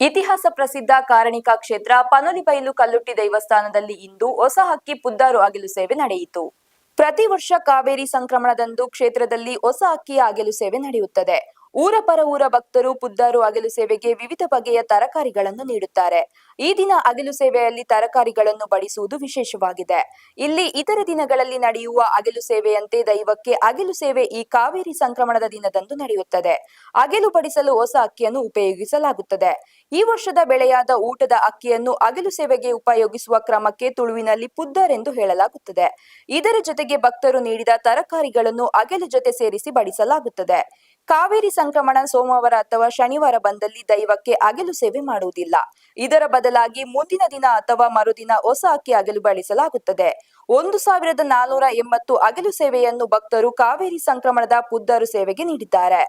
ಇತಿಹಾಸ ಪ್ರಸಿದ್ಧ ಕಾರಣಿಕಾ ಕ್ಷೇತ್ರ ಪನೋಲಿಬೈಲು ಕಲ್ಲುಟ್ಟಿ ದೇವಸ್ಥಾನದಲ್ಲಿ ಇಂದು ಹೊಸ ಹಕ್ಕಿ ಪುದ್ದಾರು ಅಗಿಲು ಸೇವೆ ನಡೆಯಿತು. ಪ್ರತಿ ವರ್ಷ ಕಾವೇರಿ ಸಂಕ್ರಮಣದಂದು ಕ್ಷೇತ್ರದಲ್ಲಿ ಹೊಸ ಅಕ್ಕಿಯ ಅಗಿಲು ಸೇವೆ ನಡೆಯುತ್ತದೆ. ಊರ ಪರ ಊರ ಭಕ್ತರು, ಪುದ್ದಾರು ಅಗಲು ಸೇವೆಗೆ ವಿವಿಧ ಬಗೆಯ ತರಕಾರಿಗಳನ್ನು ನೀಡುತ್ತಾರೆ. ಈ ದಿನ ಅಗಲು ಸೇವೆಯಲ್ಲಿ ತರಕಾರಿಗಳನ್ನು ಬಡಿಸುವುದು ವಿಶೇಷವಾಗಿದೆ. ಇಲ್ಲಿ ಇತರ ದಿನಗಳಲ್ಲಿ ನಡೆಯುವ ಅಗಲು ಸೇವೆಯಂತೆ ದೈವಕ್ಕೆ ಅಗಲು ಸೇವೆ ಈ ಕಾವೇರಿ ಸಂಕ್ರಮಣದ ದಿನದಂದು ನಡೆಯುತ್ತದೆ. ಅಗೆಲು ಬಡಿಸಲು ಹೊಸ ಅಕ್ಕಿಯನ್ನು ಉಪಯೋಗಿಸಲಾಗುತ್ತದೆ. ಈ ವರ್ಷದ ಬೆಳೆಯಾದ ಊಟದ ಅಕ್ಕಿಯನ್ನು ಅಗಲು ಸೇವೆಗೆ ಉಪಯೋಗಿಸುವ ಕ್ರಮಕ್ಕೆ ತುಳುವಿನಲ್ಲಿ ಪುದ್ದರೆಂದು ಹೇಳಲಾಗುತ್ತದೆ. ಇದರ ಜೊತೆಗೆ ಭಕ್ತರು ನೀಡಿದ ತರಕಾರಿಗಳನ್ನು ಅಗಲು ಜೊತೆ ಸೇರಿಸಿ ಬಡಿಸಲಾಗುತ್ತದೆ. ಕಾವೇರಿ ಸಂಕ್ರಮಣ ಸೋಮವಾರ ಅಥವಾ ಶನಿವಾರ ಬಂದಲ್ಲಿ ದೈವಕ್ಕೆ ಅಗಲು ಸೇವೆ ಮಾಡುವುದಿಲ್ಲ. ಇದರ ಬದಲಾಗಿ ಮುಂದಿನ ದಿನ ಅಥವಾ ಮರುದಿನ ಹೊಸ ಅಕ್ಕಿ ಅಗಲು ಬಳಸಲಾಗುತ್ತದೆ. ಒಂದು ಸಾವಿರದ ನಾನೂರ ಎಂಬತ್ತು ಅಗೆಲು ಸೇವೆಯನ್ನು ಭಕ್ತರು ಕಾವೇರಿ ಸಂಕ್ರಮಣದ ಪುದ್ದರು ಸೇವೆಗೆ ನೀಡಿದ್ದಾರೆ.